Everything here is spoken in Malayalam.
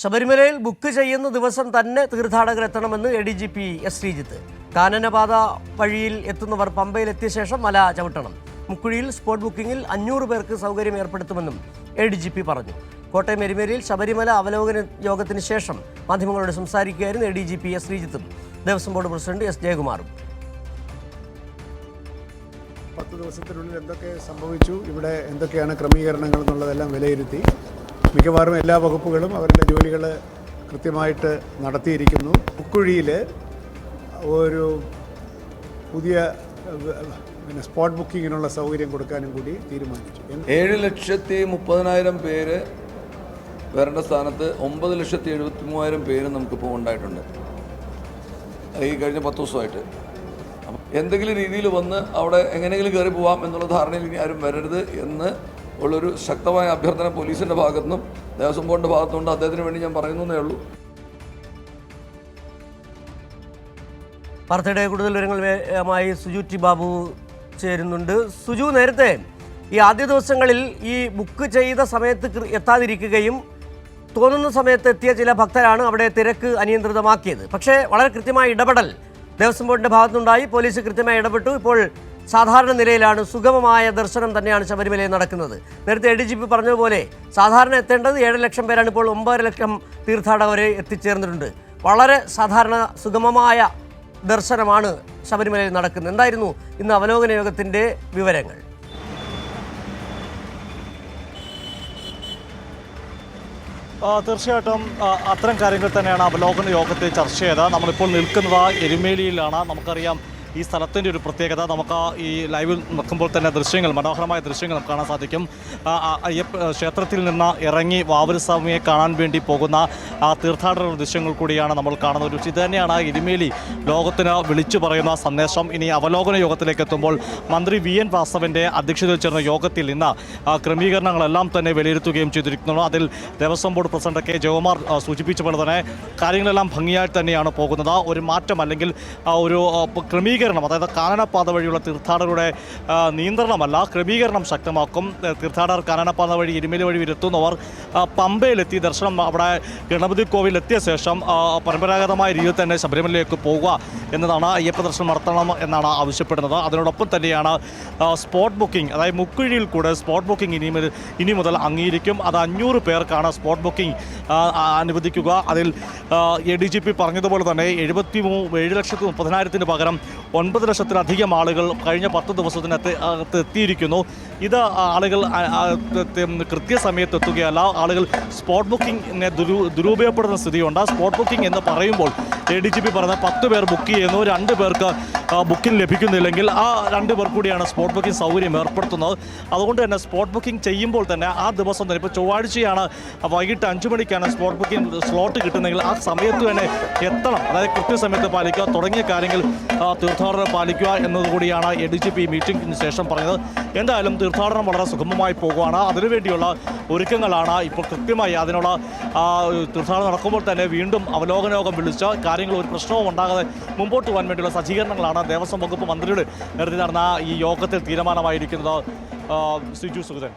ശബരിമലയിൽ ബുക്ക് ചെയ്യുന്ന ദിവസം തന്നെ തീർത്ഥാടകർ എത്തണമെന്ന് A D G P S Sreejith. കാനനപാത വഴിയിൽ എത്തുന്നവർ പമ്പയിലെത്തിയ ശേഷം മല ചവിട്ടണം. മുക്കുഴിയിൽ സ്പോട്ട് ബുക്കിംഗിൽ അഞ്ഞൂറ് പേർക്ക് സൗകര്യം ഏർപ്പെടുത്തുമെന്നും എ ഡി ജി പി പറഞ്ഞു. കോട്ടയം എരുമേലിയിൽ ശബരിമല അവലോകന യോഗത്തിന് ശേഷം മാധ്യമങ്ങളോട് സംസാരിക്കുകയായിരുന്നു A D G P S ശ്രീജിത്തും. Devaswom board president S ജയകുമാറും. പത്ത് ദിവസത്തിനുള്ളിൽ എന്തൊക്കെ സംഭവിച്ചു? ഇവിടെ എന്തൊക്കെയാണ് ക്രമീകരണങ്ങൾ എന്നുള്ളതെല്ലാം വിലയിരുത്തി. മിക്കവാറും എല്ലാ വകുപ്പുകളും അവരുടെ ജോലികൾ കൃത്യമായിട്ട് നടത്തിയിരിക്കുന്നു. ഉക്കുഴിയിൽ ഒരു പുതിയ പിന്നെ സ്പോട്ട് ബുക്കിങ്ങിനുള്ള സൗകര്യം കൊടുക്കാനും കൂടി തീരുമാനിച്ചു. ഏഴ് ലക്ഷത്തി മുപ്പതിനായിരം പേര് വരേണ്ട സ്ഥാനത്ത് ഒമ്പത് ലക്ഷത്തി എഴുപത്തി മൂവായിരം പേര് നമുക്കിപ്പോൾ ഉണ്ടായിട്ടുണ്ട്. ഈ കഴിഞ്ഞ പത്ത് ദിവസമായിട്ട്. എന്തെങ്കിലും രീതിയിൽ വന്ന് അവിടെ എങ്ങനെയെങ്കിലും കയറി പോവാം എന്നുള്ള ധാരണയിൽ ഇനി ആരും വരരുത് എന്ന് ഉള്ളൊരു ശക്തമായ അഭ്യർത്ഥന പോലീസിന്റെ ഭാഗത്തുനിന്നും ദേവസ്വം ബോർഡിന്റെ ഭാഗത്തുനിന്നും അദ്ദേഹത്തിന് വേണ്ടി ഞാൻ പറയുന്നു എന്നേ ഉള്ളൂ. വാർത്തയുടെ കൂടുതൽ വിവരങ്ങളുമായി സുജു ടി ബാബു ചേരുന്നുണ്ട്. സുജു നേരത്തെ ഈ ആദ്യ ദിവസങ്ങളിൽ ഈ ബുക്ക് ചെയ്ത സമയത്ത് എത്താതിരിക്കുകയും തോന്നുന്ന സമയത്ത് എത്തിയ ചില ഭക്തരാണ് അവിടെ തിരക്ക് അനിയന്ത്രിതമാക്കിയത്. പക്ഷേ വളരെ കൃത്യമായ ഇടപെടൽ ദേവസ്വം ബോർഡിന്റെ ഭാഗത്തുനിന്നുണ്ടായി. പോലീസ് കൃത്യമായി ഇടപെട്ടു. ഇപ്പോൾ സാധാരണ നിലയിലാണ് സുഗമമായ ദർശനം തന്നെയാണ് ശബരിമലയിൽ നടക്കുന്നത്. നേരത്തെ എ ഡി ജി പി പറഞ്ഞതുപോലെ സാധാരണ എത്തേണ്ടത് ഏഴ് ലക്ഷം പേരാണ് ഇപ്പോൾ ഒമ്പത് ലക്ഷം തീർത്ഥാടകരെ എത്തിച്ചേർന്നിട്ടുണ്ട്. വളരെ സാധാരണ സുഗമമായ ദർശനമാണ് ശബരിമലയിൽ നടക്കുന്നത്. എന്തായിരുന്നു ഇന്ന് അവലോകന യോഗത്തിന്റെ വിവരങ്ങൾ? തീർച്ചയായിട്ടും അത്തരം കാര്യങ്ങൾ തന്നെയാണ് അവലോകന യോഗത്തിൽ ചർച്ച ചെയ്തത്. നമ്മളിപ്പോൾ നിൽക്കുന്നത് എരുമേലിയിലാണ്. നമുക്കറിയാം ഈ സ്ഥലത്തിന്റെ ഒരു പ്രത്യേകത നമുക്ക് ഈ ലൈവിൽ നിൽക്കുമ്പോൾ തന്നെ ദൃശ്യങ്ങൾ മനോഹരമായ ദൃശ്യങ്ങൾ നമുക്ക് കാണാൻ സാധിക്കും. ക്ഷേത്രത്തിൽ നിന്ന് ഇറങ്ങി വാവരസ്വാമിയെ കാണാൻ വേണ്ടി പോകുന്ന ആ തീർത്ഥാടന ദൃശ്യങ്ങൾ കൂടിയാണ് നമ്മൾ കാണുന്നത്. ഒരു ഇത് തന്നെയാണ് ഇരുമേലി ലോകത്തിന് വിളിച്ചു പറയുന്ന സന്ദേശം. ഇനി അവലോകന യോഗത്തിലേക്ക് എത്തുമ്പോൾ മന്ത്രി വി എൻ വാസവന്റെ അധ്യക്ഷതയിൽ ചേർന്ന യോഗത്തിൽ ഇന്ന് ആ, ക്രമീകരണങ്ങളെല്ലാം തന്നെ വിലയിരുത്തുകയും ചെയ്തിരിക്കുന്നു. അതിൽ Devaswom board president K. Jayakumar സൂചിപ്പിച്ച പോലെ തന്നെ കാര്യങ്ങളെല്ലാം ഭംഗിയായി തന്നെയാണ് പോകുന്നത്. ഒരു മാറ്റം അല്ലെങ്കിൽ ഒരു പ- ക്രമീകരണം അതായത് കാനനപാത വഴിയുള്ള തീർത്ഥാടകരുടെ നിയന്ത്രണമല്ല ക്രമീകരണം ശക്തമാക്കും. തീർത്ഥാടകർ കാനനപാത വഴി ഇരുമലി വഴി എത്തുന്നവർ പമ്പയിലെത്തി ദർശനം അവിടെ ഗണപതി കോവിൽ എത്തിയ ശേഷം പരമ്പരാഗതമായ രീതിയിൽ തന്നെ ശബരിമലയിലേക്ക് പോകുക എന്നതാണ് അയ്യപ്പ ദർശനം നടത്തണം എന്നാണ് ആവശ്യപ്പെടുന്നത്. അതിനോടൊപ്പം തന്നെയാണ് സ്പോട്ട് ബുക്കിംഗ് അതായത് മുക്കുഴിയിൽ കൂടെ സ്പോട്ട് ബുക്കിംഗ് ഇനി ഇനി മുതൽ അംഗീകരിക്കും. അത് അഞ്ഞൂറ് പേർക്കാണ് സ്പോട്ട് ബുക്കിംഗ് അനുവദിക്കുക. അതിൽ എ ഡി ജി പി പറഞ്ഞതുപോലെ തന്നെ എഴുപത്തി മൂ ഏഴ് ലക്ഷത്തി മുപ്പതിനായിരത്തിന് പകരം ഒൻപത് ലക്ഷത്തിലധികം ആളുകൾ കഴിഞ്ഞ പത്ത് ദിവസത്തിനകത്ത് അകത്ത് എത്തിയിരിക്കുന്നു. ഇത് ആളുകൾ കൃത്യസമയത്ത് എത്തുകയല്ല. ആളുകൾ സ്പോട്ട് ബുക്കിംഗിനെ ദുരു ദുരുപയോഗപ്പെടുന്ന സ്ഥിതിയുണ്ട്. സ്പോട്ട് ബുക്കിംഗ് എന്ന് പറയുമ്പോൾ എ ഡി ജി പി പറഞ്ഞ പത്ത് പേർ ബുക്ക് ചെയ്യുന്നു. രണ്ട് പേർക്ക് ബുക്കിംഗ് ലഭിക്കുന്നില്ലെങ്കിൽ ആ രണ്ട് പേർ കൂടിയാണ് സ്പോട്ട് ബുക്കിംഗ് സൗകര്യം ഏർപ്പെടുത്തുന്നത്. അതുകൊണ്ട് തന്നെ സ്പോട്ട് ബുക്കിംഗ് ചെയ്യുമ്പോൾ തന്നെ ആ ദിവസം തന്നെ ഇപ്പോൾ ചൊവ്വാഴ്ചയാണ് വൈകിട്ട് അഞ്ച് മണിക്കാണ് സ്പോട്ട് ബുക്കിംഗ് സ്ലോട്ട് കിട്ടുന്നതെങ്കിൽ ആ സമയത്ത് തന്നെ എത്തണം. അതായത് കൃത്യസമയത്ത് പാലിക്കുക തുടങ്ങിയ കാര്യങ്ങൾ തീർത്ഥാടനം പാലിക്കുക എന്നതുകൂടിയാണ് എ ഡി ജി പി മീറ്റിംഗിന് ശേഷം പറഞ്ഞത്. എന്തായാലും തീർത്ഥാടനം വളരെ സുഗമമായി പോകുകയാണ് അതിനുവേണ്ടിയുള്ള ഒരുക്കങ്ങളാണ് ഇപ്പോൾ കൃത്യമായി അതിനുള്ള തീർത്ഥാടനം നടക്കുമ്പോൾ തന്നെ വീണ്ടും അവലോകന യോഗം വിളിച്ച് കാര്യങ്ങൾ ഒരു പ്രശ്നവും ഉണ്ടാകാതെ മുമ്പോട്ട് പോകാൻ വേണ്ടിയുള്ള സജ്ജീകരണങ്ങളാണ് ദേവസ്വം വകുപ്പ് മന്ത്രിയുടെ നേതൃത്വത്തിൽ നടന്ന ഈ യോഗത്തിൽ തീരുമാനമായിരിക്കുന്നത്. സിജു സുഗതൻ.